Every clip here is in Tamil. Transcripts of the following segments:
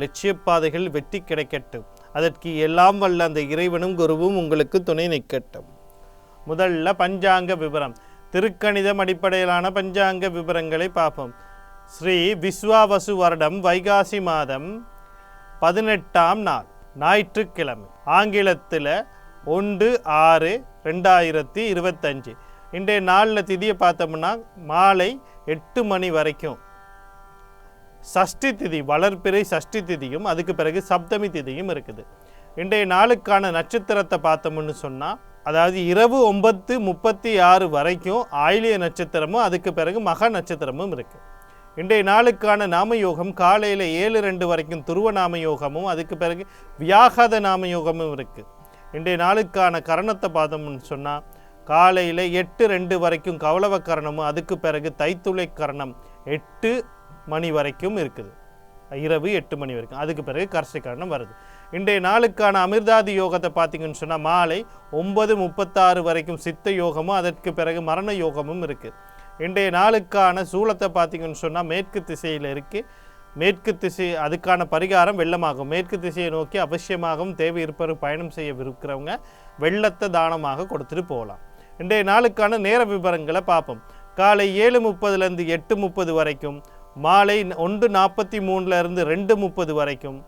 லட்சிய பாதைகள் வெற்றி கிடைக்கட்டும். அதற்கு எல்லாம் வல்ல அந்த இறைவனும் குருவும் உங்களுக்கு துணை நிற்கட்டும். முதல்ல பஞ்சாங்க விவரம் திருக்கணிதம் அடிப்படையிலான பஞ்சாங்க விவரங்களை பார்ப்போம். ஸ்ரீ விஸ்வாவசு வருடம் வைகாசி மாதம் பதினெட்டாம் நாள் ஞாயிற்றுக்கிழமை ஆங்கிலத்தில் ஒன்று ஆறு ரெண்டாயிரத்தி இருபத்தஞ்சு. இன்றைய நாளில் திதியை பார்த்தோம்னா மாலை எட்டு மணி வரைக்கும். சஷ்டி திதி வளர்ப்பிறை சஷ்டி திதியும் அதுக்கு பிறகு சப்தமி திதியும் இருக்குது. இன்றைய நாளுக்கான நட்சத்திரத்தை பார்த்தோம்னு சொன்னால் அதாவது இரவு ஒன்பத்து முப்பத்தி ஆறு வரைக்கும் ஆயிலிய நட்சத்திரமும் அதுக்கு பிறகு மக நட்சத்திரமும் இருக்குது இன்றைய நாளுக்கான நாமயோகம் காலையில் ஏழு ரெண்டு வரைக்கும் துருவ நாமயோகமும் அதுக்கு பிறகு வியாகாத நாமயோகமும் இருக்குது இன்றைய நாளுக்கான கரணத்தை பார்த்தோம்னு சொன்னால் காலையில் எட்டு ரெண்டு வரைக்கும் கௌளவ கரணமும் அதுக்கு பிறகு தைத்துளை கரணம் எட்டு மணி வரைக்கும் இருக்குது. இரவு எட்டு மணி வரைக்கும். அதுக்கு பிறகு கர்சை கரணம் வருது. இன்றைய நாளுக்கான அமிர்தாதி யோகத்தை பார்த்தீங்கன்னு சொன்னால் மாலை ஒன்பது முப்பத்தாறு வரைக்கும் சித்த யோகமும் அதற்கு பிறகு மரண யோகமும் இருக்குது இன்றைய நாளுக்கான சூலத்தை பார்த்தீங்கன்னு சொன்னால் மேற்கு திசையில் இருக்குது மேற்கு திசை அதுக்கான பரிகாரம் வெள்ளமாகும். மேற்கு திசையை நோக்கி அவசியமாகவும் தேவை இருப்பவர் பயணம் செய்ய விருக்கிறவங்க வெள்ளத்தை தானமாக கொடுத்துட்டு போகலாம். இன்றைய நாளுக்கான நேர விவரங்களை பார்ப்போம். காலை ஏழு முப்பதுலேருந்து எட்டு முப்பது வரைக்கும் மாலை ஒன்று நாற்பத்தி மூணுலேருந்து ரெண்டு முப்பது வரைக்கும்.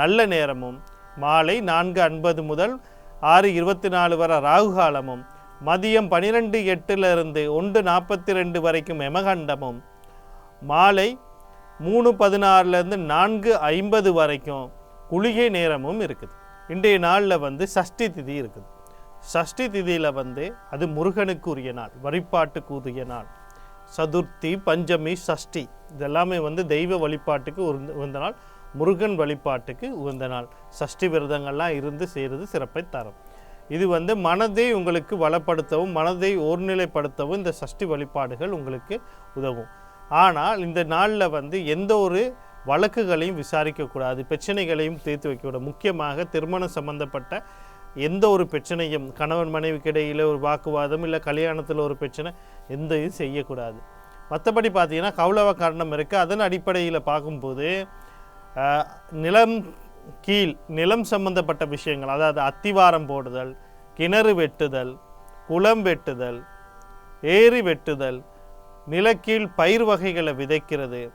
நல்ல நேரமும். மாலை நான்கு ஐம்பது முதல் ஆறு இருபத்தி நாலு வரை ராகு காலமும். மதியம் பனிரெண்டு எட்டுலேருந்து ஒன்று நாற்பத்தி ரெண்டு வரைக்கும் எமகண்டமும் மாலை மூணு பதினாறுலேருந்து நான்கு ஐம்பது வரைக்கும் குளிகை நேரமும் இருக்குது. இன்றைய நாளில் வந்து சஷ்டி திதி இருக்குது. சஷ்டி திதியில் வந்து அது முருகனுக்கு உரிய நாள் வழிபாட்டுக்கு உரிய நாள். சதுர்த்தி பஞ்சமி சஷ்டி இதெல்லாமே வந்து தெய்வ வழிபாட்டுக்கு உகந்த- நாள். முருகன் வழிபாட்டுக்கு உகந்த நாள். சஷ்டி விரதங்கள்லாம் இருந்து செய்கிறது சிறப்பை தரும். இது வந்து மனதை உங்களுக்கு வளப்படுத்தவும் மனதை ஒருநிலைப்படுத்தவும் இந்த சஷ்டி வழிபாடுகள் உங்களுக்கு உதவும். ஆனால் இந்த நாளில் வந்து எந்த ஒரு வழக்குகளையும் விசாரிக்கக்கூடாது பிரச்சனைகளையும் தீர்த்து வைக்கக்கூடாது. முக்கியமாக திருமணம் சம்பந்தப்பட்ட எந்த ஒரு பிரச்சனையும் கணவன் மனைவிக்கு இடையில் ஒரு வாக்குவாதம் இல்லை கல்யாணத்தில் ஒரு பிரச்சனை எந்த இதுவும் செய்யக்கூடாது. மற்றபடி பார்த்தீங்கன்னா கவுளவ காரணம் இருக்குது அதன் அடிப்படையில் பார்க்கும்போது நிலம் கீழ் நிலம் சம்பந்தப்பட்ட விஷயங்கள் அதாவது அத்திவாரம் போடுதல் கிணறு வெட்டுதல் குளம் வெட்டுதல் ஏரி வெட்டுதல் நிலக்கீழ் பயிர் வகைகளை விதைக்கிறது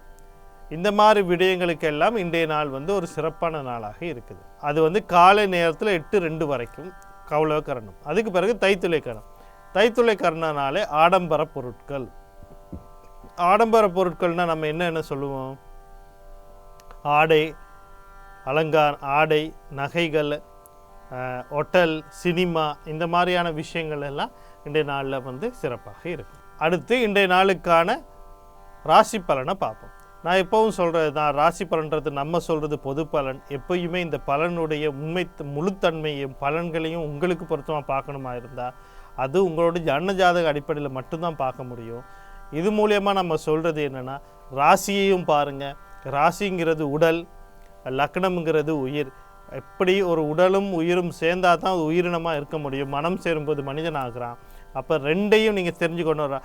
இந்த மாதிரி விடயங்களுக்கெல்லாம் இன்றைய நாள் வந்து ஒரு சிறப்பான நாளாக இருக்குது. அது வந்து காலை நேரத்தில் எட்டு ரெண்டு வரைக்கும் கௌளவ கரணம் அதுக்கு பிறகு தைத்துளை கரணம் தைத்துளை கரணனாலே ஆடம்பர பொருட்கள். ஆடம்பர பொருட்கள்னால் நம்ம என்ன என்ன சொல்லுவோம்? ஆடை அலங்கார் ஆடை நகைகள் ஒட்டல் ஹோட்டல் சினிமா இந்த மாதிரியான விஷயங்கள் எல்லாம் இன்றைய நாளில் வந்து சிறப்பாக இருக்கும். அடுத்து இன்றைய நாளுக்கான ராசி பலனை பார்ப்போம். நான் எப்பவும் சொல்கிறது தான் ராசி பலன்றது நம்ம சொல்கிறது பொது பலன். எப்பயுமே இந்த பலனுடைய உண்மை முழுத்தன்மையும் பலன்களையும் உங்களுக்கு பொருத்தமாக பார்க்கணுமா இருந்தால் அது உங்களோட ஜன்ன ஜாதக அடிப்படையில் மட்டும்தான் பார்க்க முடியும். இது மூலியமாக நம்ம சொல்கிறது என்னென்னா ராசியையும் பாருங்கள் ராசிங்கிறது உடல் லக்னம்ங்கிறது உயிர். எப்படி ஒரு உடலும் உயிரும் சேர்ந்தால் தான் அது உயிரினமாக இருக்க முடியும். மனம் சேரும்போது மனிதன் ஆகிறான். அப்போ ரெண்டையும் நீங்கள் தெரிஞ்சுக்கணும்.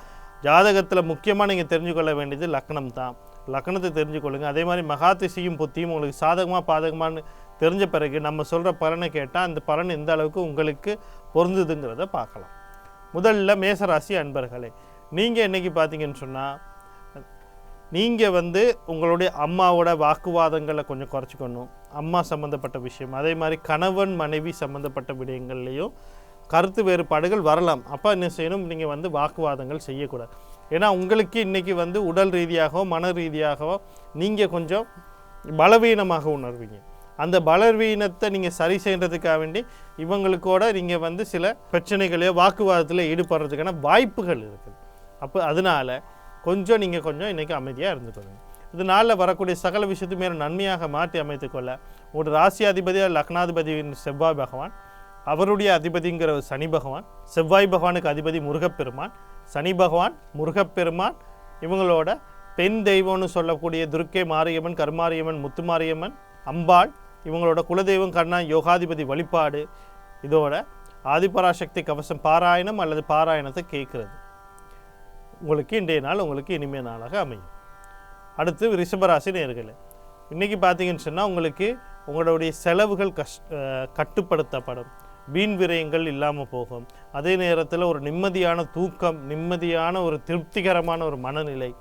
ஜாதகத்தில் முக்கியமாக நீங்கள் தெரிஞ்சுக்கொள்ள வேண்டியது லக்னம் தான் லக்னத்தை தெரிஞ்சுக்கொள்ளுங்க. அதே மாதிரி மகாதிசியும் புத்தியும் உங்களுக்கு சாதகமாக பாதகமான்னு தெரிஞ்ச பிறகு நம்ம சொல்கிற பலனை கேட்டால் அந்த பலன் எந்த அளவுக்கு உங்களுக்கு பொருந்துதுங்கிறத பார்க்கலாம். முதல்ல மேசராசி அன்பர்களே நீங்கள் என்னைக்கு பார்த்தீங்கன்னு சொன்னால் நீங்கள் வந்து உங்களுடைய அம்மாவோட வாக்குவாதங்களை கொஞ்சம் குறைச்சிக்கணும். அம்மா சம்மந்தப்பட்ட விஷயம் அதே மாதிரி கணவன் மனைவி சம்மந்தப்பட்ட விடயங்கள்லேயும் கருத்து வேறுபாடுகள் வரலாம். அப்போ என்ன செய்யணும்? நீங்கள் வந்து வாக்குவாதங்கள் செய்யக்கூடாது. ஏன்னா உங்களுக்கு இன்றைக்கி வந்து உடல் ரீதியாகவோ மன ரீதியாகவோ நீங்கள் கொஞ்சம் பலவீனமாக உணர்வீங்க. அந்த பலவீனத்தை நீங்கள் சரி செய்கிறதுக்காக வேண்டி இவங்களுக்கூட நீங்கள் வந்து சில பிரச்சனைகளையோ வாக்குவாதத்தில் ஈடுபடுறதுக்கான வாய்ப்புகள் இருக்குது. அப்போ அதனால கொஞ்சம் நீங்கள் கொஞ்சம் இன்றைக்கி அமைதியாக இருந்துக்கணும் இது நாளில் வரக்கூடிய சகல விஷயத்தையும் மேலும் நன்மையாக மாற்றி அமைத்துக்கொள்ள ஒரு ராசி அதிபதியாக லக்னாதிபதியின் செவ்வாய் பகவான் அவருடைய அதிபதிங்கிற சனி பகவான் செவ்வாய் பகவானுக்கு அதிபதி முருகப்பெருமான் சனி பகவான் முருகப்பெருமான் இவங்களோட பெண் தெய்வம்னு சொல்லக்கூடிய துர்க்கை மாரியம்மன் கருமாரியம்மன் முத்துமாரியம்மன் அம்பாள் இவங்களோட குலதெய்வம் கண்ணா யோகாதிபதி வழிபாடு இதோட ஆதிபராசக்தி கவசம் பாராயணம் அல்லது பாராயணத்தை கேட்குறது. உங்களுக்கு இன்றைய நாள் உங்களுக்கு இனிமைய நாளாக அமையும். அடுத்து ரிஷபராசி நேர்களே இன்றைக்கி பார்த்தீங்கன்னு சொன்னால் உங்களுக்கு உங்களுடைய செலவுகள் கஷ் கட்டுப்படுத்தப்படும். வீண் விரயங்கள் இல்லாமல் போகும். அதே நேரத்தில் ஒரு நிம்மதியான தூக்கம் நிம்மதியான ஒரு திருப்திகரமான ஒரு மனநிலை.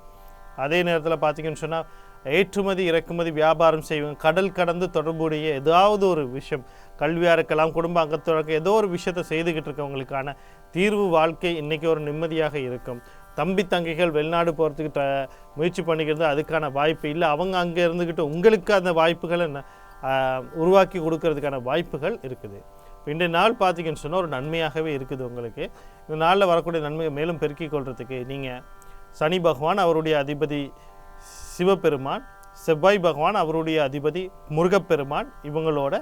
அதே நேரத்தில் பார்த்தீங்கன்னு சொன்னால் ஏற்றுமதி இறக்குமதி வியாபாரம் செய்வோம் கடல் கடந்து தொடர்புடைய ஏதாவது ஒரு விஷயம் கல்வியாக இருக்கலாம் குடும்ப அங்கத்தோட ஏதோ ஒரு விஷயத்தை செய்துக்கிட்டு இருக்கவங்களுக்கான தீர்வு வாழ்க்கை இன்றைக்கி ஒரு நிம்மதியாக இருக்கும். தம்பி தங்கைகள் வெளிநாடு போகிறதுக்கு ட முயற்சி பண்ணிக்கிறது அதுக்கான வாய்ப்பு இல்லை. அவங்க அங்கே இருந்துக்கிட்டு உங்களுக்கு அந்த வாய்ப்புகளை ந- உருவாக்கி கொடுக்கறதுக்கான வாய்ப்புகள் இருக்குது. இன்றைய நாள் பார்த்தீங்கன்னு சொன்னால் ஒரு நன்மையாகவே இருக்குது உங்களுக்கு. இந்த நாளில் வரக்கூடிய நன்மையை மேலும் பெருக்கிக் கொள்றதுக்கு நீங்கள் சனி பகவான் அவருடைய அதிபதி சிவபெருமான் செவ்வாய் பகவான் அவருடைய அதிபதி முருகப்பெருமான் இவங்களோட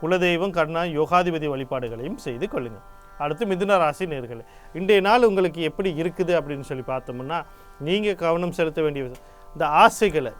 குலதெய்வம் கர்ணா யோகாதிபதி வழிபாடுகளையும் செய்து கொள்ளுங்கள் அடுத்து மிதுன ராசி நேர்கள் இன்றைய நாள் உங்களுக்கு எப்படி இருக்குது அப்படின்னு சொல்லி பார்த்தோம்னா நீங்கள் கவனம் செலுத்த வேண்டிய இந்த ஆசைகளை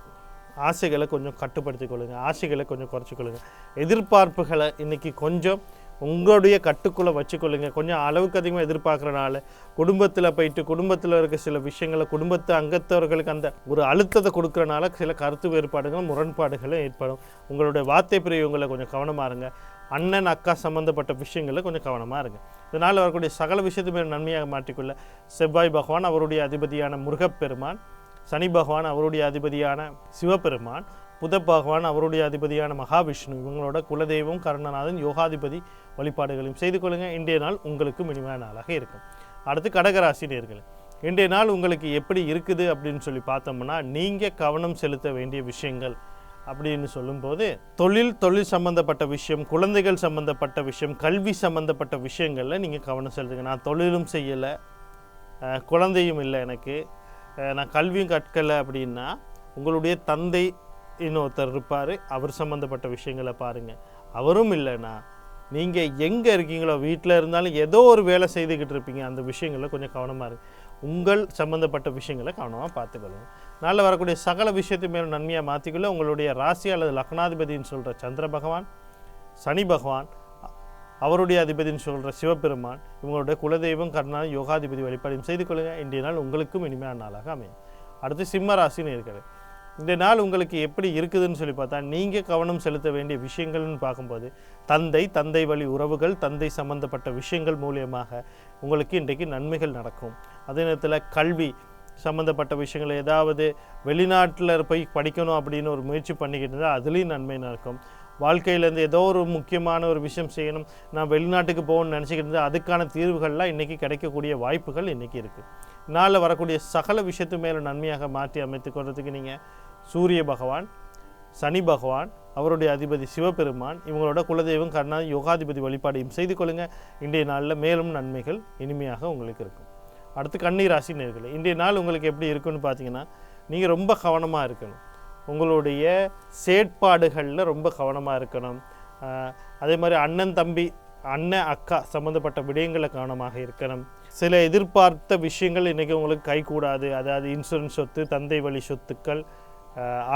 ஆசைகளை கொஞ்சம் கட்டுப்படுத்திக் கொள்ளுங்கள் ஆசைகளை கொஞ்சம் குறைச்சிக்கொள்ளுங்கள் எதிர்பார்ப்புகளை இன்னைக்கு கொஞ்சம் உங்களுடைய கட்டுக்குள்ளே வச்சுக்கொள்ளுங்க. கொஞ்சம் அளவுக்கு அதிகமாக எதிர்பார்க்குறனால குடும்பத்தில் போயிட்டு குடும்பத்தில் இருக்க சில விஷயங்களை குடும்பத்து அங்கத்தவர்களுக்கு அந்த ஒரு அழுத்தத்தை கொடுக்குறனால சில கருத்து வேறுபாடுகளும் முரண்பாடுகளும் ஏற்படும். உங்களுடைய வார்த்தை பிரிவுகளை கொஞ்சம் கவனமாக இருங்க. அண்ணன் அக்கா சம்மந்தப்பட்ட விஷயங்களில் கொஞ்சம் கவனமாக இருங்க. இதனால் வரக்கூடிய சகல விஷயத்துமே நன்மையாக மாற்றிக்கொள்ள செவ்வாய் பகவான் அவருடைய அதிபதியான முருகப்பெருமான் சனி பகவான் அவருடைய அதிபதியான சிவபெருமான் புத பகவான் அவருடைய அதிபதியான மகாவிஷ்ணு இவங்களோட குலதெய்வம் கருணநாதன் யோகாதிபதி வழிபாடுகளையும் செய்து கொள்ளுங்கள் இன்றைய நாள் உங்களுக்கு இனிமையான நாளாக இருக்கும். அடுத்து கடகராசி நேர்கள் இன்றைய நாள் உங்களுக்கு எப்படி இருக்குது அப்படின்னு சொல்லி பார்த்தோம்னா நீங்கள் கவனம் செலுத்த வேண்டிய விஷயங்கள் அப்படின்னு சொல்லும்போது தொழில் தொழில் சம்பந்தப்பட்ட விஷயம் குழந்தைகள் சம்பந்தப்பட்ட விஷயம் கல்வி சம்பந்தப்பட்ட விஷயங்களில் நீங்கள் கவனம் செலுத்துங்க. நான் தொழிலும் செய்யலை குழந்தையும் இல்லை எனக்கு. நான் கல்வியும் கற்கலை அப்படின்னா உங்களுடைய தந்தை இன்னொருத்தர் இருப்பார். அவர் சம்மந்தப்பட்ட விஷயங்களை பாருங்கள் அவரும் இல்லைன்னா நீங்கள் எங்கே இருக்கீங்களோ வீட்டில் இருந்தாலும் ஏதோ ஒரு வேலை செய்துக்கிட்டு இருப்பீங்க. அந்த விஷயங்களில் கொஞ்சம் கவனமாக இருக்கு உங்கள் சம்மந்தப்பட்ட விஷயங்களை கவனமாக பார்த்துக்கொள்ளுங்க நாளில் வரக்கூடிய சகல விஷயத்தை மேலும் நன்மையாக மாற்றிக்கொள்ள உங்களுடைய ராசி அல்லது லக்னாதிபதின்னு சொல்கிற சந்திர பகவான் சனி பகவான் அவருடைய அதிபதின்னு சொல்கிற சிவபெருமான் இவங்களுடைய குலதெய்வம் கர்ணா யோகாதிபதி வழிபாடையும் செய்து கொள்ளுங்கள் இன்றைய நாள் உங்களுக்கும் இனிமையான நாளாக அமையும். அடுத்து சிம்ம ராசின்னு இருக்கிறது இந்த நாள் உங்களுக்கு எப்படி இருக்குதுன்னு சொல்லி பார்த்தா நீங்கள் கவனம் செலுத்த வேண்டிய விஷயங்கள்னு பார்க்கும்போது தந்தை தந்தை வழி உறவுகள் தந்தை சம்பந்தப்பட்ட விஷயங்கள் மூலியமாக உங்களுக்கு இன்றைக்கு நன்மைகள் நடக்கும். அதே நேரத்தில் கல்வி சம்மந்தப்பட்ட விஷயங்கள் ஏதாவது வெளிநாட்டில் போய் படிக்கணும் அப்படின்னு ஒரு முயற்சி பண்ணிக்கிட்டு இருந்தால் அதுலேயும் நன்மை நடக்கும். வாழ்க்கையிலேருந்து ஏதோ ஒரு முக்கியமான ஒரு விஷயம் செய்யணும் நான் வெளிநாட்டுக்கு போகணும்னு நினச்சிக்கிட்டு இருந்தால் அதுக்கான தீர்வுகள்லாம் இன்றைக்கி கிடைக்கக்கூடிய வாய்ப்புகள் இன்றைக்கி இருக்குது நாளில் வரக்கூடிய சகல விஷயத்து மேலே நன்மையாக மாற்றி அமைத்து கொள்றதுக்கு நீங்கள் சூரிய பகவான் சனி பகவான் அவருடைய அதிபதி சிவபெருமான் இவங்களோட குலதெய்வம் கர்ணா யோகாதிபதி வழிபாடையும் செய்து கொள்ளுங்கள் இன்றைய நாளில் மேலும் நன்மைகள் இனிமையாக உங்களுக்கு இருக்கும். அடுத்து கண்ணீர் ராசி நேர்களை இன்றைய நாள் உங்களுக்கு எப்படி இருக்குன்னு பார்த்தீங்கன்னா நீங்கள் ரொம்ப கவனமாக இருக்கணும். உங்களுடைய செயற்பாடுகளில் ரொம்ப கவனமாக இருக்கணும். அதே மாதிரி அண்ணன் தம்பி அண்ணன் அக்கா சம்மந்தப்பட்ட விடயங்களை கவனமாக இருக்கணும். சில எதிர்பார்த்த விஷயங்கள் இன்றைக்கி உங்களுக்கு கைகூடாது அதாவது இன்சூரன்ஸ் சொத்து தந்தை வழி சொத்துக்கள்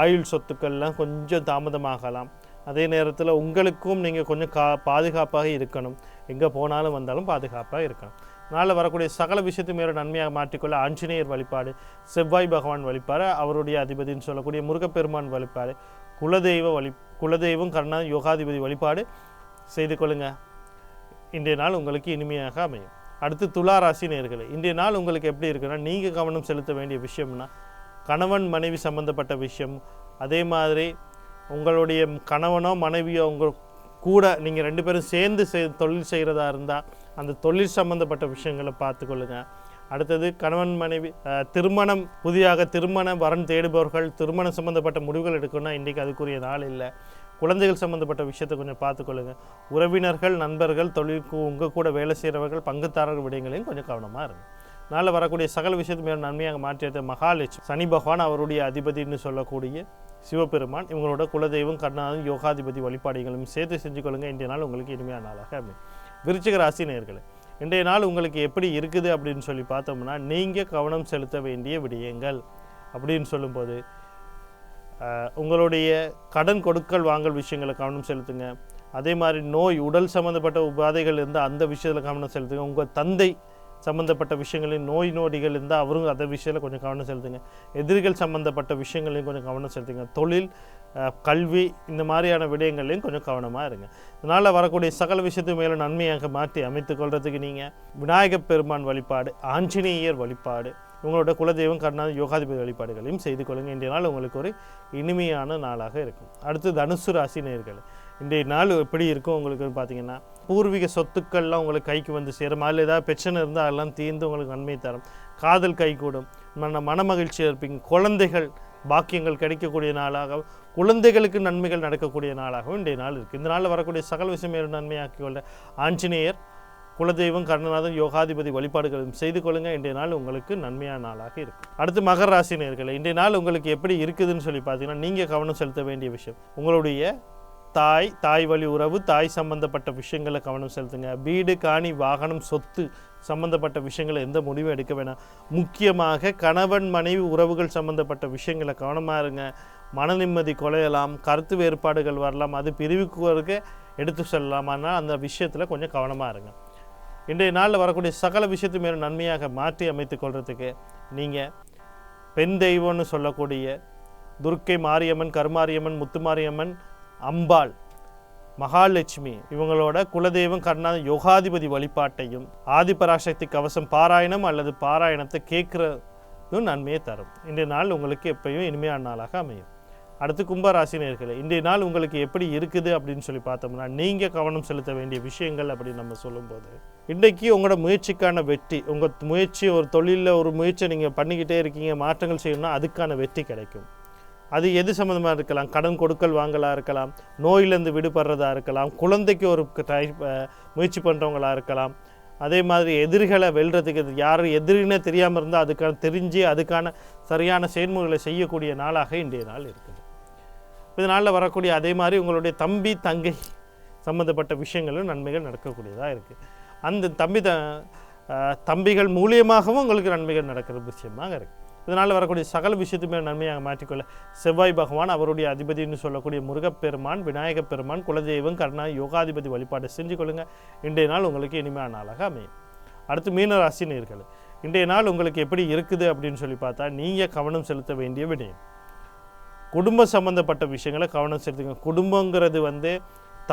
ஆயுள் சொத்துக்கள்லாம் கொஞ்சம் தாமதமாகலாம். அதே நேரத்தில் உங்களுக்கும் நீங்கள் கொஞ்சம் கா பாதுகாப்பாக இருக்கணும். எங்கே போனாலும் வந்தாலும் பாதுகாப்பாக இருக்கணும். நாளில் வரக்கூடிய சகல விஷயத்தை மேலே நன்மையாக மாற்றிக்கொள்ள ஆஞ்சநேயர் வழிபாடு செவ்வாய் பகவான் வழிபாடு அவருடைய அதிபதின்னு சொல்லக்கூடிய முருகப்பெருமான் வழிபாடு குலதெய்வ வழி குலதெய்வம் கர்ணா யோகாதிபதி வழிபாடு செய்து கொள்ளுங்கள் இன்றைய நாள் உங்களுக்கு இனிமையாக அமையும். அடுத்து துலா ராசி நேர்களே இன்றைய நாள் உங்களுக்கு எப்படி இருக்குன்னா நீங்கள் கவனம் செலுத்த வேண்டிய விஷயம்னா கணவன் மனைவி சம்பந்தப்பட்ட விஷயம். அதே மாதிரி உங்களுடைய கணவனோ மனைவியோ உங்கள் கூட நீங்கள் ரெண்டு பேரும் சேர்ந்து செய் தொழில் செய்கிறதா இருந்தால் அந்த தொழில் சம்மந்தப்பட்ட விஷயங்களை பார்த்துக்கொள்ளுங்க. அடுத்தது கணவன் மனைவி திருமணம் புதிதாக திருமண வரன் தேடுபவர்கள் திருமணம் சம்மந்தப்பட்ட முடிவுகள் எடுக்கணும்னா இன்றைக்கி அதுக்குரிய நாள் இல்லை. குழந்தைகள் சம்மந்தப்பட்ட விஷயத்தை கொஞ்சம் பார்த்துக்கொள்ளுங்கள் உறவினர்கள் நண்பர்கள் தொழிலுக்கு உங்கள் கூட வேலை செய்கிறவர்கள் பங்குதாரர்கள் விடயங்களையும் கொஞ்சம் கவனமாக இருங்க. நாளில் வரக்கூடிய சகல விஷயத்து மேலும் நன்மையாக மாற்றியது மகாலட்சுமி சனி பகவான் அவருடைய அதிபதினு சொல்லக்கூடிய சிவபெருமான் இவங்களோட குலதெய்வம் கர்ணாதன் யோகாதிபதி வழிபாடுகளும் சேர்த்து செஞ்சு கொள்ளுங்க. இன்றைய நாள் உங்களுக்கு இனிமையான நாளாக அமையும். விருச்சிக ராசி நேர்களை இன்றைய நாள் உங்களுக்கு எப்படி இருக்குது அப்படின்னு சொல்லி பார்த்தோம்னா நீங்கள் கவனம் செலுத்த வேண்டிய விடயங்கள் அப்படின்னு சொல்லும்போது உங்களுடைய கடன் கொடுக்கல் வாங்கல் விஷயங்களை கவனம் செலுத்துங்க. அதே மாதிரி நோய் உடல் சம்மந்தப்பட்ட உபாதைகள் இருந்தால் அந்த விஷயத்தில் கவனம் செலுத்துங்க. உங்கள் தந்தை சம்மந்தப்பட்ட விஷயங்களையும் நோய் நொடிகள் இருந்தால் அவரும் அந்த விஷயத்தில் கொஞ்சம் கவனம் செலுத்துங்க. எதிரிகள் சம்மந்தப்பட்ட விஷயங்களையும் கொஞ்சம் கவனம் செலுத்துங்க. தொழில் கல்வி இந்த மாதிரியான விடயங்கள்லையும் கொஞ்சம் கவனமாக இருங்க. இதனால் வரக்கூடிய சகல விஷயத்து மேலே நன்மையாக மாற்றி அமைத்து கொள்றதுக்கு நீங்கள் விநாயகப் பெருமான் வழிபாடு ஆஞ்சநேயர் வழிபாடு உங்களோட குலதெய்வம் கருணாத யோகாதிபதி வழிபாடுகளையும் செய்து கொள்ளுங்கள் இன்றைய நாள் உங்களுக்கு ஒரு இனிமையான நாளாக இருக்கும். அடுத்து தனுசு ராசி நேர்களை இன்றைய நாள் எப்படி இருக்கும் உங்களுக்கு பார்த்தீங்கன்னா? பூர்வீக சொத்துக்கள்லாம் உங்களுக்கு கைக்கு வந்து சேரும். அதில் ஏதாவது பிரச்சனை இருந்தால் அதெல்லாம் தீர்ந்து உங்களுக்கு நன்மை தரும். காதல் கைகூடும் மன மனமகிழ்ச்சியாக இருப்பீங்க குழந்தைகள் பாக்கியங்கள் கிடைக்கக்கூடிய நாளாக குழந்தைகளுக்கு நன்மைகள் நடக்கக்கூடிய நாளாகவும் இன்றைய நாள் இருக்குது இந்த நாளில் வரக்கூடிய சகல விஷயம் நன்மையாக்கி கொள்ள ஆஞ்சநேயர் குலதெய்வம் கருணநாதன் யோகாதிபதி வழிபாடுகளும் செய்து கொள்ளுங்க இன்றைய நாள் உங்களுக்கு நன்மையான நாளாக இருக்கும். அடுத்து மகர ராசி இன்றைய நாள் உங்களுக்கு எப்படி இருக்குதுன்னு சொல்லி பார்த்தீங்கன்னா நீங்கள் கவனம் செலுத்த வேண்டிய விஷயம். உங்களுடைய தாய் தாய் வழி உறவு தாய் சம்பந்தப்பட்ட விஷயங்களை கவனம் செலுத்துங்க. வீடு காணி வாகனம் சொத்து சம்பந்தப்பட்ட விஷயங்களை எந்த முடிவும் எடுக்க வேணாம். முக்கியமாக கணவன் மனைவி உறவுகள் சம்பந்தப்பட்ட விஷயங்களை கவனமாக இருங்க. மன நிம்மதி குலையலாம் கருத்து வேறுபாடுகள் வரலாம் அது பிரிவுக்கு எடுத்து செல்லலாம். ஆனால் அந்த விஷயத்தில் கொஞ்சம் கவனமாக இருங்க. இன்றைய நாளில் வரக்கூடிய சகல விஷயத்து மேலே நன்மையாக மாற்றி அமைத்து கொள்றதுக்கு நீங்கள் பெண் தெய்வம்னு சொல்லக்கூடிய துர்க்கை மாரியம்மன் கருமாரியம்மன் முத்துமாரியம்மன் அம்பாள் மகாலட்சுமி இவங்களோட குலதெய்வம் கர்ணா யோகாதிபதி வழிபாட்டையும் ஆதிபராசக்தி கவசம் பாராயணம் அல்லது பாராயணத்தை கேட்குறதும் நன்மையை தரும். இன்றைய நாள் உங்களுக்கு எப்பயும் இனிமையான நாளாக அமையும். அடுத்து கும்பராசினியர்களே இன்றைய நாள் உங்களுக்கு எப்படி இருக்குது அப்படின்னு சொல்லி பார்த்தோம்னா நீங்கள் கவனம் செலுத்த வேண்டிய விஷயங்கள் அப்படின்னு நம்ம சொல்லும்போது இன்றைக்கு உங்களோட முயற்சிக்கான வெற்றி உங்கள் முயற்சி ஒரு தொழிலில் ஒரு முயற்சியை நீங்கள் பண்ணிக்கிட்டே இருக்கீங்க மாற்றங்கள் செய்யணும்னா அதுக்கான வெற்றி கிடைக்கும். அது எது சம்மந்தமாக இருக்கலாம்? கடன் கொடுக்கல் வாங்கலாக இருக்கலாம். நோயிலேருந்து விடுபடுறதா இருக்கலாம். குழந்தைக்கு ஒரு ட்ரை முயற்சி பண்ணுறவங்களா இருக்கலாம். அதே மாதிரி எதிரிகளை வெல்றதுக்கு யார் எதிரினே தெரியாமல் இருந்தால் அதுக்கான தெரிஞ்சு அதுக்கான சரியான செயல்முறைகளை செய்யக்கூடிய நாளாக இன்றைய நாள் இருக்குது. இதனால் வரக்கூடிய அதே மாதிரி உங்களுடைய தம்பி தங்கை சம்மந்தப்பட்ட விஷயங்களும் நன்மைகள் நடக்கக்கூடியதாக இருக்குது அந்த தம்பி த தம்பிகள் மூலியமாகவும் உங்களுக்கு நன்மைகள் நடக்கிற விஷயமாக இருக்குது இதனால் வரக்கூடிய சகல விஷயத்துமே நன்மையாக மாற்றிக்கொள்ள செவ்வாய் பகவான் அவருடைய அதிபதினு சொல்லக்கூடிய முருகப்பெருமான் விநாயகப் பெருமான் குலதெய்வம் கருணா யோகாதிபதி வழிபாடு செஞ்சு கொள்ளுங்கள் இன்றைய நாள் உங்களுக்கு இனிமையான நாளாக அமையும். அடுத்து மீனராசி நேர்கள் இன்றைய நாள் உங்களுக்கு எப்படி இருக்குது அப்படின்னு சொல்லி பார்த்தா நீங்கள் கவனம் செலுத்த வேண்டிய விடயம். குடும்ப சம்மந்தப்பட்ட விஷயங்களை கவனம் செலுத்துங்க. குடும்பங்கிறது வந்து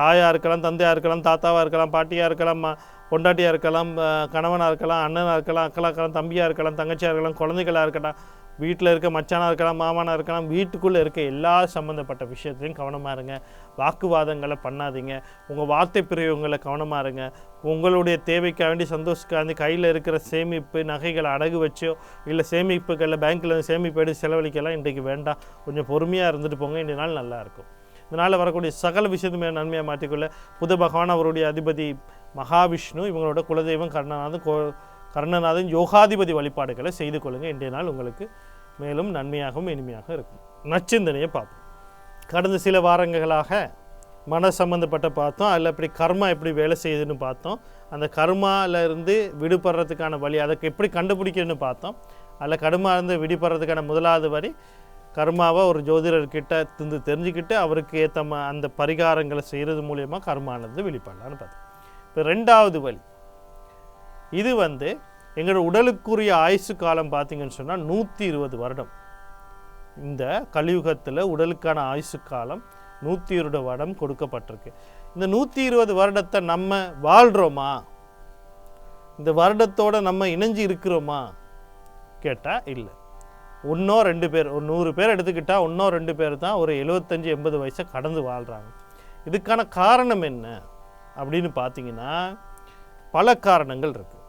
தாயாக இருக்கலாம் தந்தையாக இருக்கலாம் தாத்தாவாக இருக்கலாம் பாட்டியாக இருக்கலாம் பொண்டாட்டியாக இருக்கலாம் கணவனாக இருக்கலாம் அண்ணனாக இருக்கலாம் அக்கலாக இருக்கலாம் தம்பியாக இருக்கலாம் தங்கச்சியாக இருக்கலாம் குழந்தைகளாக இருக்கலாம் வீட்டில் இருக்க மச்சானாக இருக்கலாம் மாமானாக இருக்கலாம் வீட்டுக்குள்ளே இருக்க எல்லா சம்மந்தப்பட்ட விஷயத்துலையும் கவனமாக இருங்க. வாக்குவாதங்களை பண்ணாதீங்க. உங்கள் வார்த்தை பிரிவுங்களை கவனமாக இருங்க. உங்களுடைய தேவைக்காக வேண்டி சந்தோஷக்காண்டி கையில் இருக்கிற சேமிப்பு நகைகளை அடகு வச்சோ இல்லை சேமிப்புகளில் பேங்க்கில் சேமிப்பு எடுத்து செலவழிக்கலாம் இன்றைக்கு வேண்டாம். கொஞ்சம் பொறுமையாக இருந்துட்டு போங்க. இன்றைய நாள் நல்லாயிருக்கும் இதனால் வரக்கூடிய சகல விஷயத்துமே நன்மையாக மாற்றிக்கொள்ள புத பகவான் அவருடைய அதிபதி மகாவிஷ்ணு இவங்களோட குலதெய்வம் கர்ணநாதன் கோ கர்ணநாதன் யோகாதிபதி வழிபாடுகளை செய்து கொள்ளுங்கள் இன்றைய நாள் உங்களுக்கு மேலும் நன்மையாகவும் இனிமையாக இருக்கும். நச்சிந்தனையை பார்ப்போம். கடந்த சில வாரங்களாக மன சம்மந்தப்பட்ட பார்த்தோம். அதில் எப்படி கர்மா எப்படி வேலை செய்யுதுன்னு பார்த்தோம். அந்த கர்மாவிலிருந்து விடுபடுறதுக்கான வழி அதை எப்படி கண்டுபிடிக்கணும்னு பார்த்தோம். அதில் கடுமா இருந்து விடுபடுறதுக்கான முதலாவது வரி கர்மாவை ஒரு ஜோதிடர்கிட்ட இருந்து தெரிஞ்சுக்கிட்டு அவருக்கு ஏற்ற அந்த பரிகாரங்களை செய்கிறது மூலயமா கர்மானது வெளிப்படலான்னு பார்த்தோம். இப்போ ரெண்டாவது வழி. இது வந்து எங்களோட உடலுக்குரிய ஆயுசு காலம் பார்த்தீங்கன்னு சொன்னால் நூற்றி இருபது வருடம். இந்த கலியுகத்தில் உடலுக்கான ஆயுசு காலம் நூற்றி இருபது வருடம் கொடுக்கப்பட்டிருக்கு. இந்த நூற்றி இருபது வருடத்தை நம்ம வாழ்கிறோமா இந்த வருடத்தோட நம்ம இணைஞ்சு இருக்கிறோமா? கேட்டால் இல்லை. ஒன்றோ ரெண்டு பேர் ஒரு நூறு பேர் எடுத்துக்கிட்டால் ஒன்றோ ரெண்டு பேர் தான் ஒரு எழுபத்தஞ்சி எண்பது வயசை கடந்து வாழ்கிறாங்க இதுக்கான காரணம் என்ன அப்படின்னு பார்த்தீங்கன்னா பல காரணங்கள் இருக்குது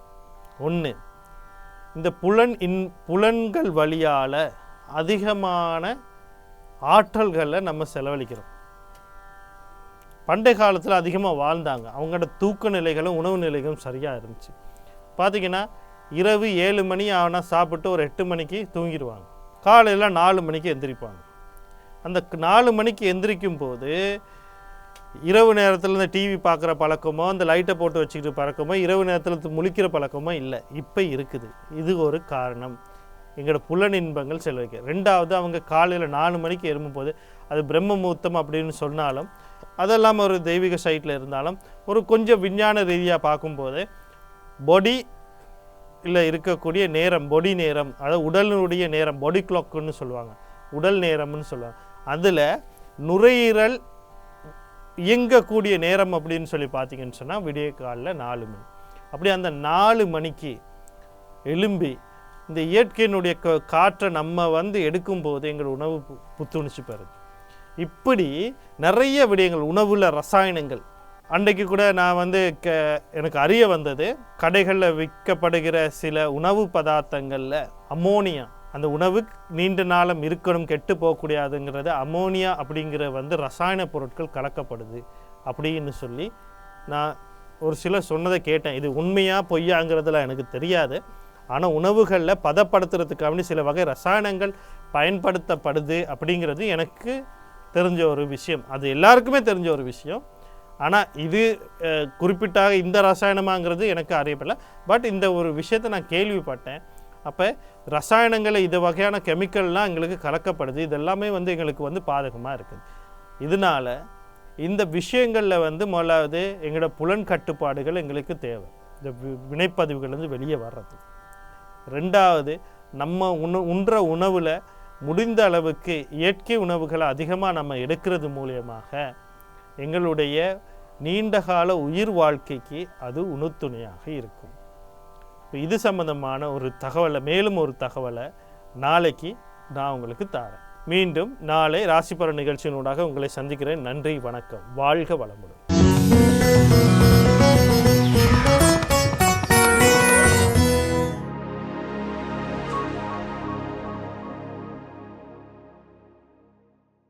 ஒன்று இந்த புலன் இன் புலன்கள் வழியால் அதிகமான ஆற்றல்களை நம்ம செலவழிக்கிறோம். பண்டைய காலத்தில் அதிகமாக வாழ்ந்தாங்க. அவங்களோட தூக்க நிலைகளும் உணவு நிலைகளும் சரியாக இருந்துச்சு. பார்த்தீங்கன்னா இரவு ஏழு மணி ஆனால் சாப்பிட்டு ஒரு எட்டு மணிக்கு தூங்கிடுவாங்க. காலையில் நாலு மணிக்கு எந்திரிப்பாங்க. அந்த நாலு மணிக்கு எந்திரிக்கும் போது இரவு நேரத்தில் இந்த டிவி பார்க்குற பழக்கமோ அந்த லைட்டை போட்டு வச்சுக்கிட்டு பழக்கமோ இரவு நேரத்தில் முழிக்கிற பழக்கமோ இல்லை. இப்போ இருக்குது. இது ஒரு காரணம். எங்களோட புலன் இன்பங்கள் செலவழிக்க ரெண்டாவது அவங்க காலையில் நாலு மணிக்கு எழும்பும்போது அது பிரம்ம முகூர்த்தம் அப்படின்னு சொன்னாலும் அதெல்லாம் ஒரு தெய்வீக சைட்டில் இருந்தாலும் ஒரு கொஞ்சம் விஞ்ஞான ரீதியாக பார்க்கும்போது பொடி இல்லை இருக்கக்கூடிய நேரம் பொடி நேரம் அதாவது உடலினுடைய நேரம் பொடி கிளாக்குன்னு சொல்லுவாங்க. உடல் நேரம்னு சொல்லுவாங்க. அதில் நுரையீரல் இயங்கக்கூடிய நேரம் அப்படின்னு சொல்லி பார்த்தீங்கன்னு சொன்னால் விடிய காலில் நாலு மணி. அப்படி அந்த நாலு மணிக்கு எலும்பி இந்த இயற்கையினுடைய க- காற்றை நம்ம வந்து எடுக்கும்போது எங்கள் உணவு பு- புத்துணர்ச்சி பெறுது. இப்படி நிறைய விடயங்கள் உணவில் ரசாயனங்கள் அன்றைக்கு கூட நான் வந்து க எனக்கு அறிய வந்தது கடைகளில் விற்கப்படுகிற சில உணவு பதார்த்தங்களில் அமோனியா அந்த உணவு நீண்ட நாளம் இருக்கணும் கெட்டு போகக்கூடாதுங்கிறது அமோனியா அப்படிங்கிற வந்து ரசாயன பொருட்கள் கலக்கப்படுது அப்படின்னு சொல்லி நான் ஒரு சிலர் சொன்னதை கேட்டேன். இது உண்மையாக பொய்யாங்கிறதுல எனக்கு தெரியாது. ஆனால் உணவுகளில் பதப்படுத்துறதுக்காக சில வகை ரசாயனங்கள் பயன்படுத்தப்படுது அப்படிங்கிறது எனக்கு தெரிஞ்ச ஒரு விஷயம். அது எல்லாருக்குமே தெரிஞ்ச ஒரு விஷயம். ஆனால் இது குறிப்பிட்டாக இந்த ரசாயனமாங்கிறது எனக்கு அறியப்படலை. பட் இந்த ஒரு விஷயத்தை நான் கேள்விப்பட்டேன். அப்போ ரசாயனங்களை இது வகையான கெமிக்கல்லாம் எங்களுக்கு கலக்கப்படுது. இதெல்லாமே வந்து எங்களுக்கு வந்து பாதகமாக இருக்குது. இதனால இந்த விஷயங்களில் வந்து முதலாவது எங்களோட புலன் கட்டுப்பாடுகள் எங்களுக்கு தேவை. இந்த வினைப்பதிவுகள்லேருந்து வினைப்பதிவுகள் வந்து வெளியே வர்றது. ரெண்டாவது நம்ம உண உண்ற உணவில் முடிந்த அளவுக்கு இயற்கை உணவுகளை அதிகமாக நம்ம எடுக்கிறது மூலியமாக எங்களுடைய நீண்டகால உயிர் வாழ்க்கைக்கு அது உணுத்துணையாக இருக்கும். இப்போ இது சம்பந்தமான ஒரு தகவலை மேலும் ஒரு தகவலை நாளைக்கு நான் உங்களுக்கு தரேன். மீண்டும் நாளை ராசிபர நிகழ்ச்சியினூடாக உங்களை சந்திக்கிறேன். நன்றி வணக்கம். வாழ்க வளமுடன்.